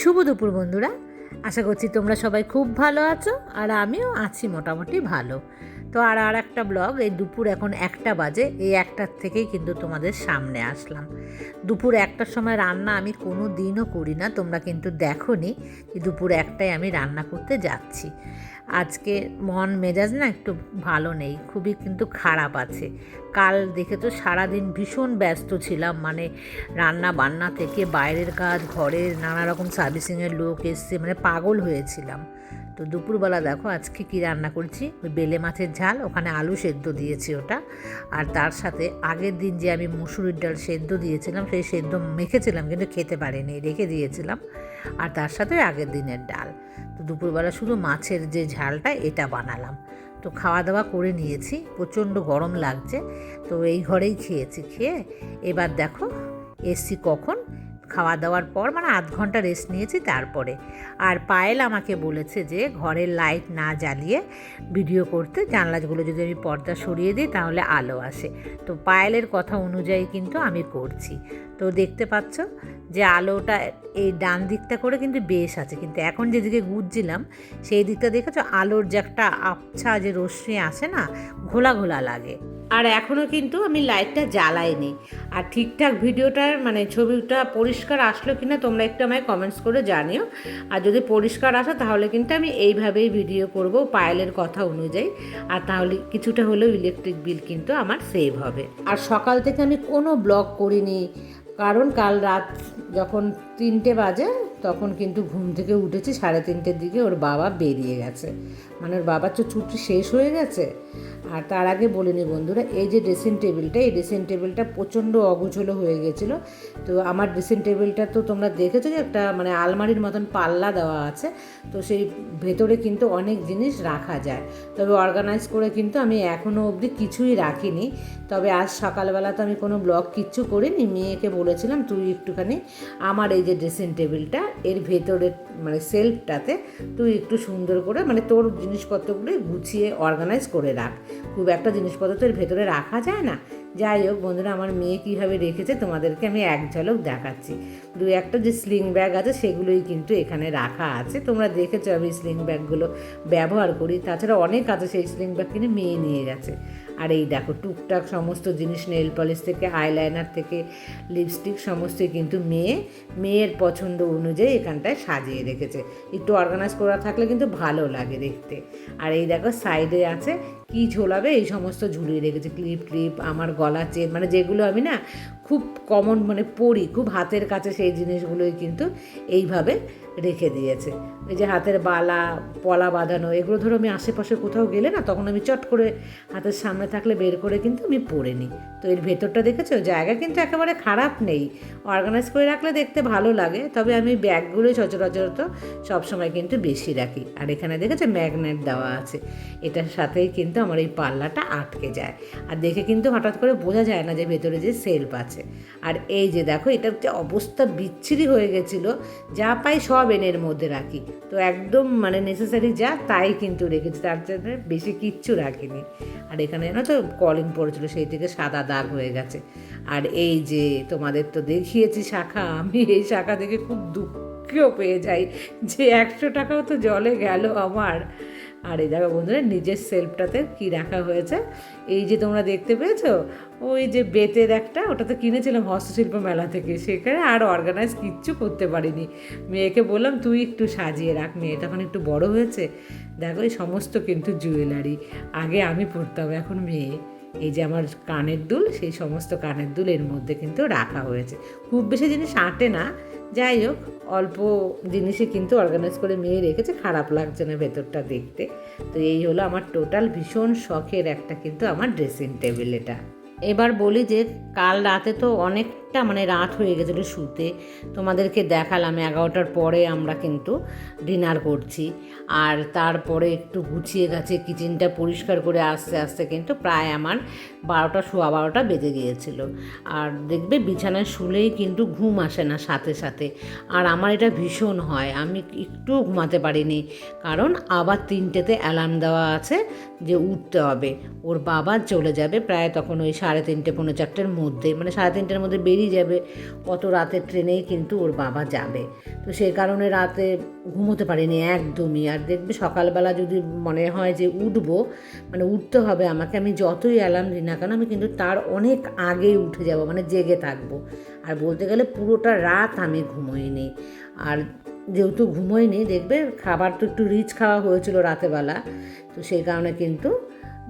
শুভ দুপুর বন্ধুরা। আশা করছি তোমরা সবাই খুব ভালো আছো আর আমিও আছি মোটামুটি ভালো। তো আর আর একটা ব্লগ, এই দুপুর এখন একটা বাজে, এই একটার থেকেই কিন্তু তোমাদের সামনে আসলাম। দুপুর একটার সময় রান্না আমি কোনো দিনও করি না, তোমরা কিন্তু দেখো নি যে দুপুর একটাই আমি রান্না করতে যাচ্ছি। আজকে মন মেজাজ না একটু ভালো নেই, খুবই কিন্তু খারাপ আছে। কাল দেখে তো সারাদিন ভীষণ ব্যস্ত ছিলাম মানে রান্না বান্না থেকে বাইরের কাজ, ঘরের নানা রকম সার্ভিসিংয়ের লোক এসছে মানে পাগল হয়েছিলাম। তো দুপুরবেলা দেখো আজকে কি রান্না করছি? ওই বেলে মাছের ঝাল, ওখানে আলু সেদ্ধ দিয়েছি ওটা। আর তার সাথে আগের দিন যে আমি মুসুরির ডাল সেদ্ধ দিয়েছিলাম, সেই সেদ্ধ মেখেছিলাম, কিন্তু খেতে পারিনি, রেখে দিয়েছিলাম। আর তার সাথে আগের দিনের ডাল। তো দুপুরবেলা শুধু মাছের যে ঝালটা, এটা বানালাম। তো খাওয়া দাওয়া করে নিয়েছি, প্রচণ্ড গরম লাগছে। তো এই ঘরেই খেয়েছি। খেয়ে এবার দেখো, এসছি কখন? খাওয়া দাওয়ার পর মানে আধ ঘণ্টা রেস্ট নিয়েছি তারপরে। আর পায়েল আমাকে বলেছে যে ঘরের লাইট না জ্বালিয়ে ভিডিও করতে, জানলাগুলো যদি আমি পর্দা সরিয়ে দিই তাহলে আলো আসে। তো পায়েলের কথা অনুযায়ী কিন্তু আমি করছি। তো দেখতে পাচ্ছ যে আলোটা এই ডান দিকটা করে কিন্তু বেশ আছে। কিন্তু এখন যেদিকে গুজছিলাম সেই দিকটা দেখেছ আলোর যে একটা আবছা যে রশ্মি আসে না, ঘোলা ঘোলা লাগে। আর এখনও কিন্তু আমি লাইটটা জ্বালাইনি। আর ঠিকঠাক ভিডিওটার মানে ছবিটা পরিষ্কার আসলো কি না তোমরা একটু আমায় কমেন্টস করে জানিও। আর যদি পরিষ্কার আসে তাহলে কিন্তু আমি এইভাবেই ভিডিও করব পায়েলের কথা অনুযায়ী। আর তাহলে কিছুটা হলেও ইলেকট্রিক বিল কিন্তু আমার সেভ হবে। আর সকাল থেকে আমি কোনো ব্লগ করিনি। কারণ কাল রাত যখন তিনটে বাজে, তখন কিন্তু ঘুম থেকে উঠেছি সাড়ে তিনটের দিকে, ওর বাবা বেরিয়ে গেছে। মানে ওর বাবার তো ছুটি শেষ হয়ে গেছে। আর তার আগে বলে বলিনি বন্ধুরা, এই যে ড্রেসিং টেবিলটা এই ড্রেসিং টেবিলটা প্রচণ্ড অগুছলো হয়ে গেছিল। তো আমার ড্রেসিং টেবিলটা তো তোমরা দেখেছ যে একটা মানে আলমারির মতন পাল্লা দেওয়া আছে। তো সেই ভেতরে কিন্তু অনেক জিনিস রাখা যায়। তবে অর্গানাইজ করে কিন্তু আমি এখনও অবধি কিছুই রাখিনি। তবে আজ সকালবেলা তো আমি কোনো ব্লগ কিচ্ছু করিনি। মেয়েকে বলেছিলাম, তুই একটুখানি আমার এই যে ড্রেসিং টেবিলটা এর ভেতরে মানে সেলফটাতে তুই একটু সুন্দর করে মানে তোর জিনিসপত্রগুলো গুছিয়ে অর্গানাইজ করে রাখ। খুব একটা জিনিসপত্র তো এর ভেতরে রাখা যায় না। যাই হোক, বন্ধুরা, আমার মেয়ে কীভাবে রেখেছে তোমাদেরকে আমি এক ঝলক দেখাচ্ছি। দু একটা যে স্লিং ব্যাগ আছে, সেগুলোই কিন্তু এখানে রাখা আছে। তোমরা দেখেছ আমি স্লিং ব্যাগগুলো ব্যবহার করি। তাছাড়া অনেক আছে, সেই স্লিং ব্যাগ কিন্তু মেয়ে নিয়ে গেছে। আর এই দেখো, টুকটাক সমস্ত জিনিস নেল পলিশ থেকে আইলাইনার থেকে লিপস্টিক সমস্ত কিন্তু মেয়ে, মেয়ের পছন্দ অনুযায়ী এখানটায় সাজিয়ে রেখেছে। একটু অর্গানাইজ করা থাকলে কিন্তু ভালো লাগে দেখতে। আর এই দেখো সাইডে আছে কি ঝোলাবে? এই সমস্ত ঝুলিয়ে রেখেছে, ক্লিপ ক্লিপ, আমার গলা চেন মানে যেগুলো আমি না খুব কমন মানে পরি খুব হাতের কাছে সেই জিনিসগুলোই কিন্তু এইভাবে রেখে দিয়েছে। এই যে হাতের বালা, পলা বাঁধানো, এগুলো ধরো আমি আশেপাশে কোথাও গেলে না তখন আমি চট করে হাতের সামনে থাকলে বের করে কিন্তু আমি পরে নিই। তো এর ভেতরটা দেখেছ? জায়গা কিন্তু একেবারে খারাপ নেই। অর্গানাইজ করে রাখলে দেখতে ভালো লাগে, তবে আমি ব্যাগগুলোই সচরাচর তো সবসময় কিন্তু বেশি রাখি। আর এখানে দেখেছ? ম্যাগনেট দেওয়া আছে। এটার সাথেই কিন্তু আমার এই পাল্লাটা আটকে যায়। আর দেখে কিন্তু হঠাৎ করে বোঝা যায় না যে ভেতরে যে সেলফ আছে। আর এই যে দেখো এটার যে অবস্থা বিচ্ছিরি হয়ে গেছিল, যা পাই সব এনের মধ্যে রাখি। তো একদম মানে নেসেসারি যা, তাই কিন্তু রেখেছি। তার জন্য বেশি কিচ্ছু রাখিনি। আর এখানে না তো, কলিং পড়েছিল, সেই থেকে সাদা দাগ হয়ে গেছে। আর এই যে তোমাদের তো দেখিয়েছি শাখা, আমি এই শাখা দেখে খুব দুঃখও পেয়ে যাই যে একশো টাকাও তো জলে গেল আমার। আর এই দেখো বন্ধুরা, নিজের সেলফটাতে কি রাখা হয়েছে? এই যে তোমরা দেখতে পেয়েছ, ওই যে বেতের একটা ওটা তো কিনেছিলাম হস্তশিল্প মেলা থেকে, সেখানে আর অর্গানাইজ কিচ্ছু করতে পারিনি। মেয়েকে বললাম, তুই একটু সাজিয়ে রাখ মেয়ে তখন একটু বড় হয়েছে। দেখো, এই সমস্ত কিন্তু জুয়েলারি আগে আমি পরতাম, এখন মেয়ে। এই যে আমার কানের দুল, সেই সমস্ত কানের দুল এর মধ্যে কিন্তু রাখা হয়েছে। খুব বেশি জিনিস আঁটে না, যাই হোক। অল্প জিনিসে কিন্তু অর্গানাইজ করে মেয়ে রেখেছে, খারাপ লাগছে না ভেতরটা দেখতে। তো এই হলো আমার টোটাল ভীষণ শখের একটা কিন্তু আমার ড্রেসিং টেবিল এটা। এবার বলি যে কাল রাতে তো অনেকটা মানে রাত হয়ে গেছিল শুতে। তোমাদেরকে দেখালাম, এগারোটার পরে আমরা কিন্তু ডিনার করছি। আর তারপরে একটু গুছিয়ে গেছে, কিচেনটা পরিষ্কার করে আস্তে আস্তে কিন্তু প্রায় আমার বারোটা, সোয়া বারোটা বেজে গিয়েছিল। আর দেখবে বিছানায় শুলেই কিন্তু ঘুম আসে না সাথে সাথে। আর আমার এটা ভীষণ হয়, আমি একটুও ঘুমাতে পারিনি। কারণ আবার তিনটেতে অ্যালার্ম দেওয়া আছে যে উঠতে হবে। ওর বাবা চলে যাবে প্রায় তখন ওই সাড়ে তিনটে, পৌনে চারটের মধ্যে মানে সাড়ে তিনটের মধ্যে বেরিয়ে বেরিয়ে যাবে। অত রাতের ট্রেনেই কিন্তু ওর বাবা যাবে। তো সেই কারণে রাতে ঘুমোতে পারিনি একদমই। আর দেখবে সকালবেলা যদি মনে হয় যে উঠবো মানে উঠতে হবে আমাকে, আমি যতই অ্যালার্ম দিই না কেন, আমি কিন্তু তার অনেক আগেই উঠে যাব মানে জেগে থাকব। আর বলতে গেলে পুরোটা রাত আমি ঘুমোইনি। আর যেহেতু ঘুমোইনি, দেখবে খাবার তো একটু রিচ খাওয়া হয়েছিল রাতেবেলা, তো সেই কারণে কিন্তু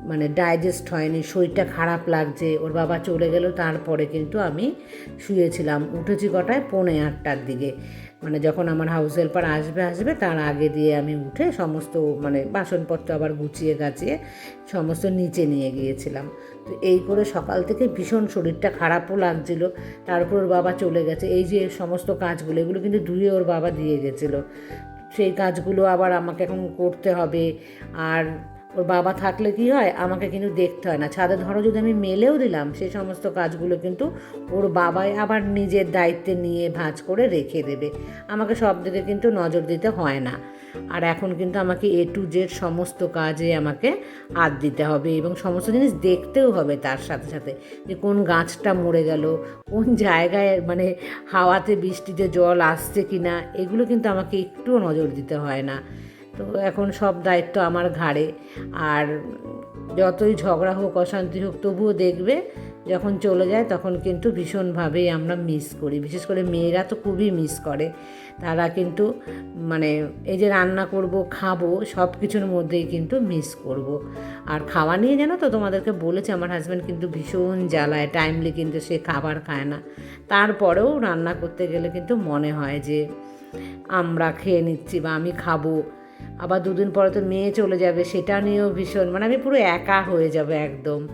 মানে ডাইজেস্ট হয়নি, শরীরটা খারাপ লাগছে, ওর বাবা চলে গেল, তারপরে কিন্তু আমি শুয়েছিলাম। উঠেছি কটায়? পৌনে আটটার দিকে। মানে যখন আমার হাউস হেল্পার আসবে আসবে, তার আগে দিয়ে আমি উঠে সমস্ত মানে বাসনপত্র আবার গুছিয়ে গাছিয়ে সমস্ত নিচে নিয়ে গিয়েছিলাম। তো এই করে সকাল থেকে ভীষণ শরীরটা খারাপও লাগছিল তারপর ওর বাবা চলে গেছে। এই যে সমস্ত কাজগুলো, এগুলো কিন্তু ধুয়ে ওর বাবা দিয়ে গেছিল। সেই কাজগুলো আবার আমাকে এখন করতে হবে। আর ওর বাবা থাকলে কি হয়? আমাকে কিন্তু দেখতে হয় না। ছাদে ধরো যদি আমি মেলেও দিলাম সেই সমস্ত কাজগুলো কিন্তু ওর বাবাই আবার নিজের দায়িত্বে নিয়ে ভাঁজ করে রেখে দেবে। আমাকে সব দিকে কিন্তু নজর দিতে হয় না। আর এখন কিন্তু আমাকে এ টু জেড সমস্ত কাজে আমাকে হাত দিতে হবে এবং সমস্ত জিনিস দেখতেও হবে তার সাথে সাথে যে কোন গাছটা মরে গেল, কোন জায়গায় মানে হাওয়াতে বৃষ্টিতে জল আসছে কি না এগুলো কিন্তু আমাকে একটুও নজর দিতে হয় না। তো এখন সব দায়িত্ব আমার ঘাড়ে। আর যতই ঝগড়া হোক, অশান্তি হোক, তবুও দেখবে, যখন চলে যায় তখন কিন্তু ভীষণভাবেই আমরা মিস করি। বিশেষ করে মেয়েরা তো খুবই মিস করে। তারা কিন্তু মানে এই যে রান্না করব, খাব, সব কিছুর মধ্যেই কিন্তু মিস করব। আর খাওয়া নিয়ে জানো তো, তোমাদেরকে বলেছে, আমার হাজব্যান্ড কিন্তু ভীষণ জ্বালায়। টাইমলি কিন্তু সে খাবার খায় না। তারপরেও রান্না করতে গেলে কিন্তু মনে হয় যে আমরা খেয়ে নিচ্ছি বা আমি খাব। আবার দুদিন পরে তো মেয়ে চলে যাবে, সেটা নিয়েও ভীষণ মানে আমি পুরো একা হয়ে যাবে একদম।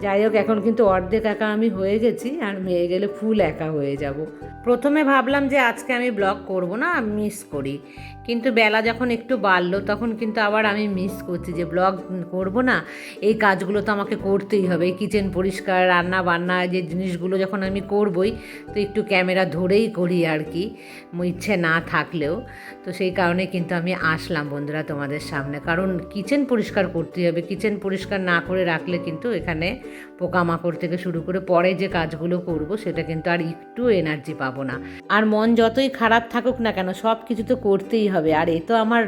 যাই হোক, এখন কিন্তু অর্ধেক একা আমি হয়ে গেছি, আর মেয়ে গেলে ফুল একা হয়ে যাব। প্রথমে ভাবলাম যে আজকে আমি ব্লগ করব না মিস করি। কিন্তু বেলা যখন একটু বাড়লো, তখন কিন্তু আবার আমি মিস করছি যে, ব্লগ করব না, এই কাজগুলো তো আমাকে করতেই হবে কিচেন পরিষ্কার, রান্না বান্না, যে জিনিসগুলো যখন আমি করবই, তো একটু ক্যামেরা ধরেই করি আর কি, ইচ্ছে না থাকলেও। তো সেই কারণে কিন্তু আমি আসলাম বন্ধুরা তোমাদের সামনে। কারণ কিচেন পরিষ্কার করতেই হবে কিচেন পরিষ্কার না করে রাখলে কিন্তু এখানে পোকামাকড় থেকে শুরু করে পরে যে কাজগুলো করব, সেটা কিন্তু আর একটু এনার্জি পাবো না। আর মন যতই খারাপ থাকুক না কেন সব কিছু তো করতেই হবে। আর এ তো আমার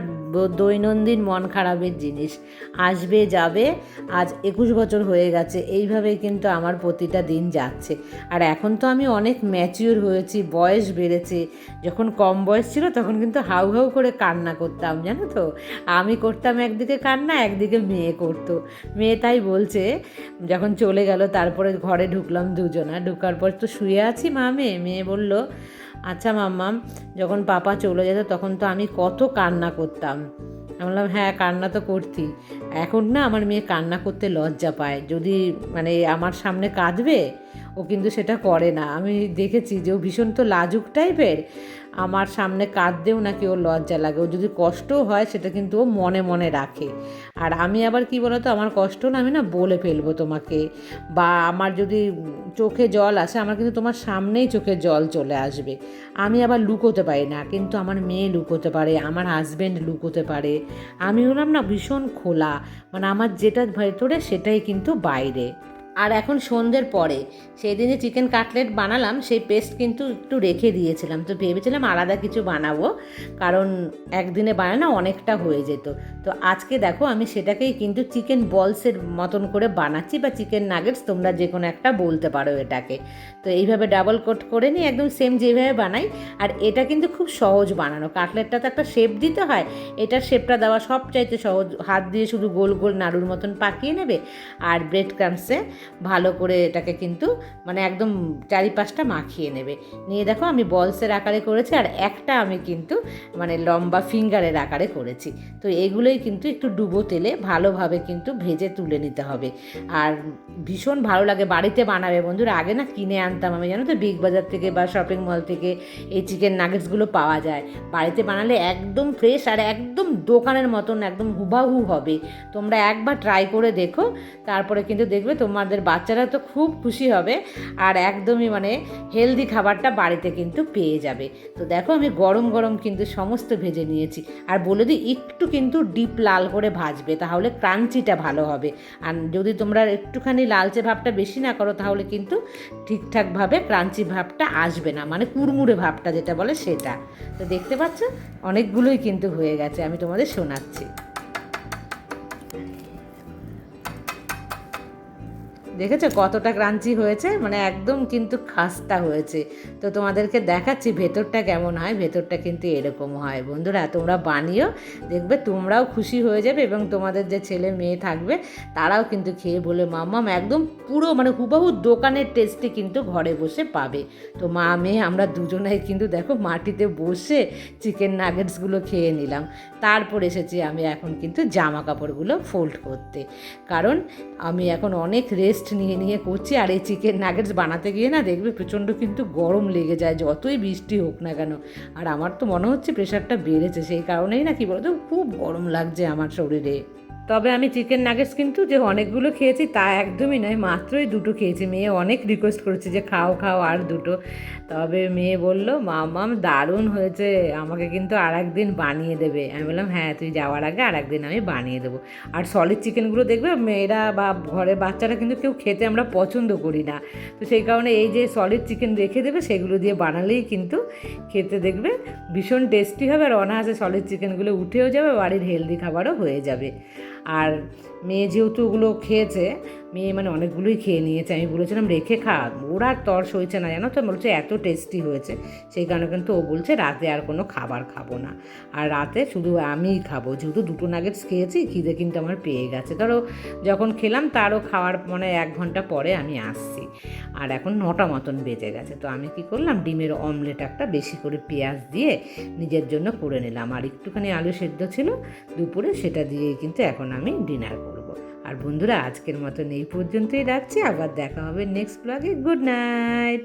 দৈনন্দিন মন খারাপের জিনিস। আসবে, যাবে, আজ একুশ বছর হয়ে গেছে, এইভাবে কিন্তু আমার প্রতিটা দিন যাচ্ছে। আর এখন তো আমি অনেক ম্যাচিওর হয়েছি, বয়স বেড়েছে। যখন কম বয়স ছিল তখন কিন্তু হাউ হাউ করে কান্না করতাম, জানো তো? আমি করতাম একদিকে কান্না, একদিকে মেয়ে করতো। মেয়ে তাই বলছে, যখন চলে গেল তারপরে ঘরে ঢুকলাম দুজনা। ঢুকার পর তো শুয়ে আছি মা, মেয়ে। মেয়ে বলল আচ্ছা মাম্মাম যখন পাপা চলে যেত তখন তো আমি কত কান্না করতাম। আমি বললাম হ্যাঁ কান্না তো করতি। এখন না আমার মেয়ে কান্না করতে লজ্জা পায়। যদি মানে আমার সামনে কাঁদবে ও কিন্তু সেটা করে না। আমি দেখেছি যে ও ভীষণ তো লাজুক টাইপের। আমার সামনে কাঁদতেও নাকি ওর লজ্জা লাগে। ও যদি কষ্টও হয়, সেটা কিন্তু ও মনে মনে রাখে। আর আমি আবার কি বলতো, আমার কষ্ট না আমি না বলে ফেলব তোমাকে। বা আমার যদি চোখে জল আসে, আমার কিন্তু তোমার সামনেই চোখে জল চলে আসবে। আমি আবার লুকোতে পারি না, কিন্তু আমার মেয়ে লুকোতে পারে, আমার হাজব্যান্ড লুকোতে পারে। আমি হলাম না ভীষণ খোলা। মানে আমার যেটা ভেতরে, সেটাই কিন্তু বাইরে। আর এখন সন্ধ্যের পরে। সেই দিনে চিকেন কাটলেট বানালাম, সেই পেস্ট কিন্তু একটু রেখে দিয়েছিলাম। তো ভেবেছিলাম আলাদা কিছু বানাবো, কারণ একদিনে বানানো অনেকটা হয়ে যেত। তো আজকে দেখো, আমি সেটাকেই কিন্তু চিকেন বলসের মতন করে বানাচ্ছি, বা চিকেন নাগেটস তোমরা যে কোনো একটা বলতে পারো এটাকে। তো এইভাবে ডাবল কোট করে নিই একদম সেম যেভাবে বানাই, আর এটা কিন্তু খুব সহজ বানানো। কাটলেটটা তো একটা শেপ দিতে হয়, এটার শেপটা দেওয়া সবচাইতে সহজ। হাত দিয়ে শুধু গোল গোল নাড়ুর মতন পাকিয়ে নেবে, আর ব্রেড ক্রামসে ভালো করে এটাকে কিন্তু মানে একদম চারিপাশটা মাখিয়ে নেবে। নিয়ে দেখো আমি বলসের আকারে করেছি আর একটা আমি কিন্তু মানে লম্বা ফিঙ্গারের আকারে করেছি। তো এগুলোই কিন্তু একটু ডুবো তেলে ভালোভাবে কিন্তু ভেজে তুলে নিতে হবে। আর ভীষণ ভালো লাগে, বাড়িতে বানাবে বন্ধুরা। আগে না কিনে আনতাম আমি, জানো তো? বিগ বাজার থেকে বা শপিং মল থেকে এই চিকেন নাগেটসগুলো পাওয়া যায়। বাড়িতে বানালে একদম ফ্রেশ আর একদম দোকানের মতন, একদম হুবাহু হবে। তোমরা একবার ট্রাই করে দেখো। তারপরে কিন্তু দেখবে তোমার তোমাদের বাচ্চারা তো খুব খুশি হবে আর একদমই মানে হেলদি খাবারটা বাড়িতে কিন্তু পেয়ে যাবে। তো দেখো আমি গরম গরম কিন্তু সমস্ত ভেজে নিয়েছি। আর বলে দিই, একটু কিন্তু ডিপ লাল করে ভাজবে, তাহলে ক্রাঞ্চিটা ভালো হবে। আর যদি তোমরা একটুখানি লালচে ভাবটা বেশি না করো, তাহলে কিন্তু ঠিকঠাকভাবে ক্রাঞ্চি ভাবটা আসবে না। মানে কুড়মুড়ে ভাবটা যেটা বলে সেটা। তো দেখতে পাচ্ছ? অনেকগুলোই কিন্তু হয়ে গেছে, আমি তোমাদের শোনাচ্ছি। দেখেছ কতটা ক্রাঞ্চি হয়েছে? মানে একদম কিন্তু খাস্তা হয়েছে। তো তোমাদেরকে দেখাচ্ছি ভেতরটা কেমন হয়, ভেতরটা কিন্তু এরকম হয়। বন্ধুরা, তোমরা বানিও, দেখবে তোমরাও খুশি হয়ে যাবে এবং তোমাদের যে ছেলে মেয়ে থাকবে, তারাও কিন্তু খেয়ে বলে, মাম্মাম, একদম পুরো মানে হুবাহু দোকানের টেস্টে কিন্তু ঘরে বসে পাবে। তো মা মেয়ে আমরা দুজনেই কিন্তু দেখো মাটিতে বসে চিকেন নাগেটসগুলো খেয়ে নিলাম। তারপর এসেছি আমি এখন কিন্তু জামা কাপড়গুলো ফোল্ড করতে। কারণ আমি এখন অনেক রেস্ট নিয়ে নিয়ে করছি আর এই চিকেন নাগেটস বানাতে গিয়ে না দেখবে প্রচণ্ড কিন্তু গরম লেগে যায়, যতই বৃষ্টি হোক না কেন। আর আমার তো মনে হচ্ছে প্রেশারটা বেড়েছে, সেই কারণেই না কি বলতো, খুব গরম লাগছে আমার শরীরে। তবে আমি চিকেন নাগেটস কিন্তু যে অনেকগুলো খেয়েছি তা একদমই নয়, মাত্রই দুটো খেয়েছি। মেয়ে অনেক রিকোয়েস্ট করেছে যে খাও খাও আর দুটো। তবে মেয়ে বলল মামাম দারুণ হয়েছে, আমাকে কিন্তু আর একদিন বানিয়ে দেবে। আমি বললাম হ্যাঁ তুই যাওয়ার আগে আর একদিন আমি বানিয়ে দেবো। আর সলিড চিকেনগুলো দেখবে, মেয়েরা বা ঘরে বাচ্চারা কিন্তু কেউ খেতে আমরা পছন্দ করি না। তো সেই কারণে এই যে সলিড চিকেন রেখে দেবে, সেগুলো দিয়ে বানালেই কিন্তু খেতে দেখবে ভীষণ টেস্টি হবে। আর অনায়াসে সলিড চিকেনগুলো উঠেও যাবে, বাড়ির হেলদি খাবারও হয়ে যাবে। আর মেয়ে যেহেতু ওগুলো খেয়েছে, মেয়ে মানে অনেকগুলোই খেয়ে নিয়েছে, আমি বলেছিলাম রেখে খা ওর আর তর সইছে না, জানো তো? বলছে, এত টেস্টি হয়েছে। সেই কারণে কিন্তু ও বলছে, রাতে আর কোনো খাবার খাব না। আর রাতে শুধু আমিই খাব, যেহেতু দুটো নাগেটস খেয়েছি, খিদে কিন্তু আমার পেয়ে গেছে। ধরো, যখন খেলাম, তারও খাওয়ার মানে এক ঘণ্টা পরে আমি আসছি। আর এখন নটা মতন বেজে গেছে, তো আমি কি করলাম, ডিমের অমলেট একটা বেশি করে পেঁয়াজ দিয়ে নিজের জন্য করে নিলাম। আর একটুখানি আলু সেদ্ধ ছিল দুপুরে, সেটা দিয়ে কিন্তু এখন আমি ডিনার করব আর বন্ধুরা আজকের মতন এই পর্যন্তই রাখছি। আবার দেখা হবে নেক্সট ব্লগে গুড নাইট